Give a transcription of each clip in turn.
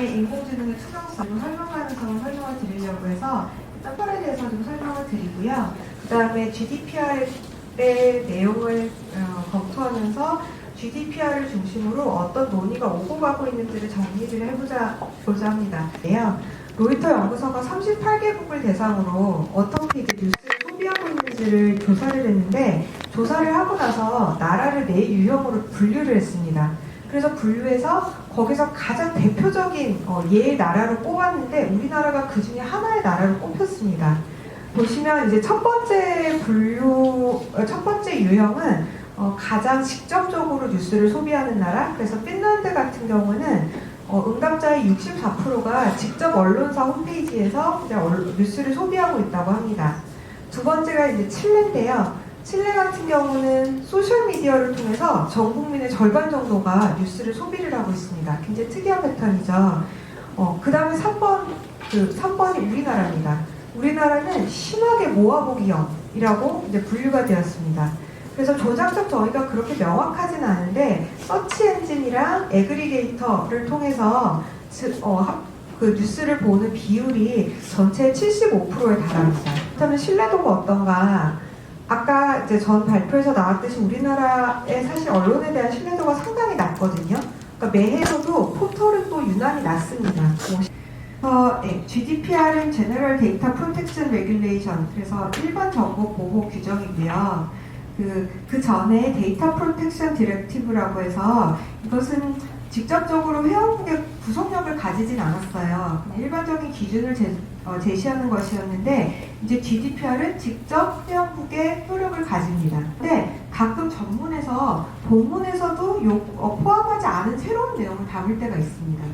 네, 인공지능의 투명성, 설명 가능성을 설명을 드리려고 해서 펄에 대해서 좀 설명을 드리고요. 그 다음에 GDPR의 내용을 어, 검토하면서 GDPR을 중심으로 어떤 논의가 오고 가고 있는지를 정리를 해보자 보자 합니다. 네요. 로이터 연구소가 38개국을 대상으로 어떻게 뉴스를 소비하고 있는지를 조사를 했는데 조사를 하고 나서 나라를 네 유형으로 분류를 했습니다. 그래서 분류해서 거기서 가장 대표적인 어, 예의 나라로 꼽았는데 우리나라가 그 중에 하나의 나라로 꼽혔습니다. 보시면 이제 첫 번째 분류, 어, 첫 번째 유형은 어, 가장 직접적으로 뉴스를 소비하는 나라. 그래서 핀란드 같은 경우는 어, 응답자의 64%가 직접 언론사 홈페이지에서 이제 언- 뉴스를 소비하고 있다고 합니다. 두 번째가 이제 칠레인데요. 칠레 같은 경우는 소셜 미디어를 통해서 전 국민의 절반 정도가 뉴스를 소비를 하고 있습니다. 굉장히 특이한 패턴이죠. 어, 그 다음에 3번, 그 3번이 우리나라입니다. 우리나라는 심하게 모아보기형이라고 이제 분류가 되었습니다. 그래서 조작적 정의가 그렇게 명확하진 않은데 서치 엔진이랑 에그리게이터를 통해서 즉, 어, 합- 그 뉴스를 보는 비율이 전체의 75%에 달합니다. 그렇다면 신뢰도가 어떤가? 아까 이제 전 발표에서 나왔듯이 우리나라의 사실 언론에 대한 신뢰도가 상당히 낮거든요. 그러니까 매해서도 포털은 또 유난히 낮습니다. 어, 네, GDPR은 General Data Protection Regulation, 그래서 일반 정보 보호 규정이고요. 그, 그 전에 데이터 프로텍션 디렉티브라고 해서 이것은 직접적으로 회원국의 가지진 않았어요. 일반적인 기준을 제, 어, 제시하는 것이었는데 이제 GDPR은 직접 회원국의 효력을 가집니다. 근데 가끔 전문에서 본문에서도 요, 어, 포함하지 않은 새로운 내용을 담을 때가 있습니다.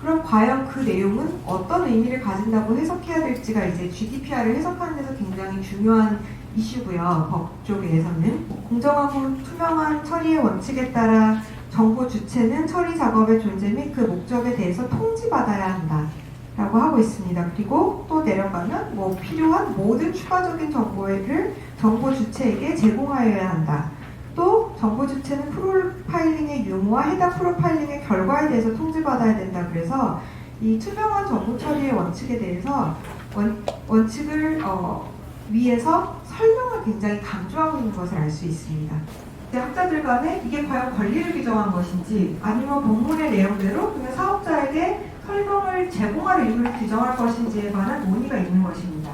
그럼 과연 그 내용은 어떤 의미를 가진다고 해석해야 될지가 이제 GDPR을 해석하는 데서 굉장히 중요한 이슈고요. 법 쪽에서는 공정하고 투명한 처리의 원칙에 따라 정보 주체는 처리 작업의 존재 및 그 목적에 대해서 통지받아야 한다. 라고 하고 있습니다. 그리고 또 내려가면 뭐 필요한 모든 추가적인 정보를 정보 주체에게 제공하여야 한다. 또 정보 주체는 프로파일링의 유무와 해당 프로파일링의 결과에 대해서 통지받아야 된다. 그래서 이 투명한 정보 처리의 원칙에 대해서 원, 원칙을 어, 위해서 설명을 굉장히 강조하고 있는 것을 알 수 있습니다. 이제 학자들 간에 이게 과연 권리를 규정한 것인지 아니면 본문의 내용대로 그냥 사업자에게 설명을 제공할 이유를 규정할 것인지에 관한 논의가 있는 것입니다.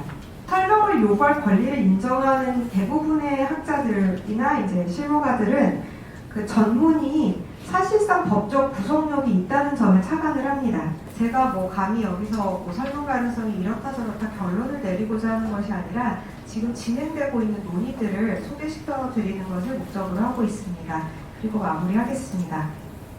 설명을 요구할 권리를 인정하는 대부분의 학자들이나 이제 실무가들은 그 전문이 사실상 법적 구속력이 있다는 점에 착안을 합니다. 제가 뭐 감히 여기서 뭐 설문 가능성이 이렇다 저렇다 결론을 내리고자 하는 것이 아니라 지금 진행되고 있는 논의들을 소개시켜 드리는 것을 목적으로 하고 있습니다. 그리고 마무리하겠습니다.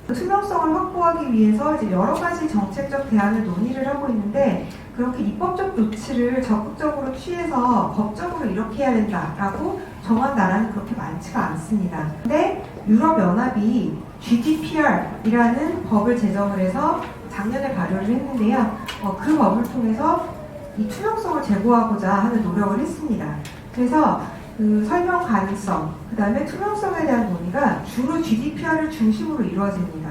투명성을 확보하기 위해서 이제 여러 가지 정책적 대안을 논의를 하고 있는데 그렇게 입법적 조치를 적극적으로 취해서 법적으로 이렇게 해야 된다라고 정한 나라는 그렇게 많지가 않습니다. 근데 유럽연합이 GDPR이라는 법을 제정을 해서 작년에 발효를 했는데요. 어, 그 법을 통해서 이 투명성을 제고하고자 하는 노력을 했습니다. 그래서 그 설명 가능성, 그 다음에 투명성에 대한 논의가 주로 GDPR을 중심으로 이루어집니다.